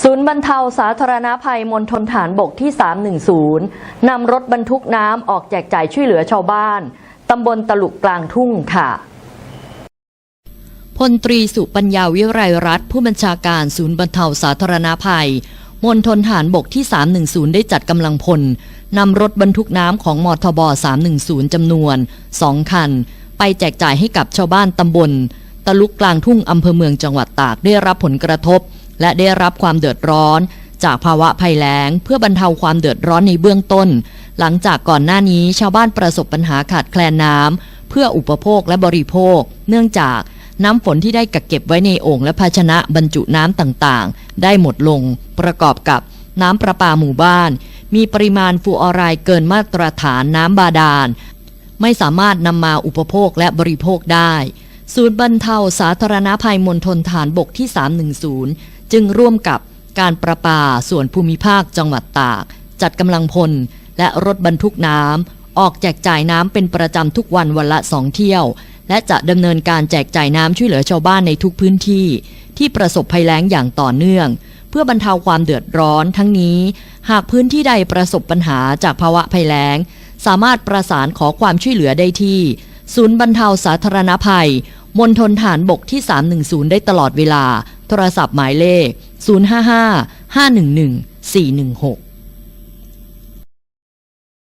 ศูนย์บรรเทาสาธารณภัยมณฑลฐานบกที่ 310 นำรถบรรทุกน้ำออกแจกจ่ายช่วยเหลือชาวบ้าน ตำบลตลุกกลางทุ่งค่ะพลตรีสุปัญญาวิไรรัตน์ผู้บัญชาการศูนย์บรรเทาสาธารณภัยมณฑลฐานบกที่ 310 ได้จัดกำลังพลนำรถบรรทุกน้ำของมทบ 310 จำนวน 2 คัน ไปแจกจ่ายให้กับชาวบ้านตำบล ตะลุกกลางทุ่งอำเภอเมืองจังหวัดตากได้รับผลกระทบ และได้รับความเดือดร้อน จากภาวะภัยแล้ง เพื่อบรรเทาความเดือดร้อนในเบื้องต้น หลังจากก่อนหน้านี้ชาวบ้านประสบปัญหาขาดแคลนน้ำเพื่ออุปโภคและบริโภค เนื่องจากน้ำฝนที่ได้กักเก็บไว้ในโอ่งและภาชนะบรรจุน้ำต่างๆ ได้หมดลง ประกอบกับน้ำประปาหมู่บ้าน มีปริมาณฟูออไรด์เกินมาตรฐานน้ำบาดาล ไม่สามารถนำมาอุปโภคและบริโภคได้ ศูนย์บรรเทาสาธารณภัยมณฑลฐานบกที่ 310 จึงร่วมกับการประปาส่วนภูมิภาคจังหวัดตาก จัดกำลังพล และรถบรรทุกน้ำออกแจกจ่ายน้ำเป็นประจำทุกวันวันละสองเที่ยว และจะดำเนินการแจกจ่ายน้ำช่วยเหลือชาวบ้านในทุกพื้นที่ ที่ประสบภัยแล้งอย่างต่อเนื่อง เพื่อบรรเทาความเดือดร้อนทั้งนี้ หากพื้นที่ใดประสบปัญหาจากภาวะภัยแล้ง สามารถประสานขอความช่วยเหลือได้ที่ ศูนย์บรรเทาสาธารณภัยมณฑลฐานบกที่ 310 ได้ตลอดเวลา โทรศัพท์หมายเลข 055 511 416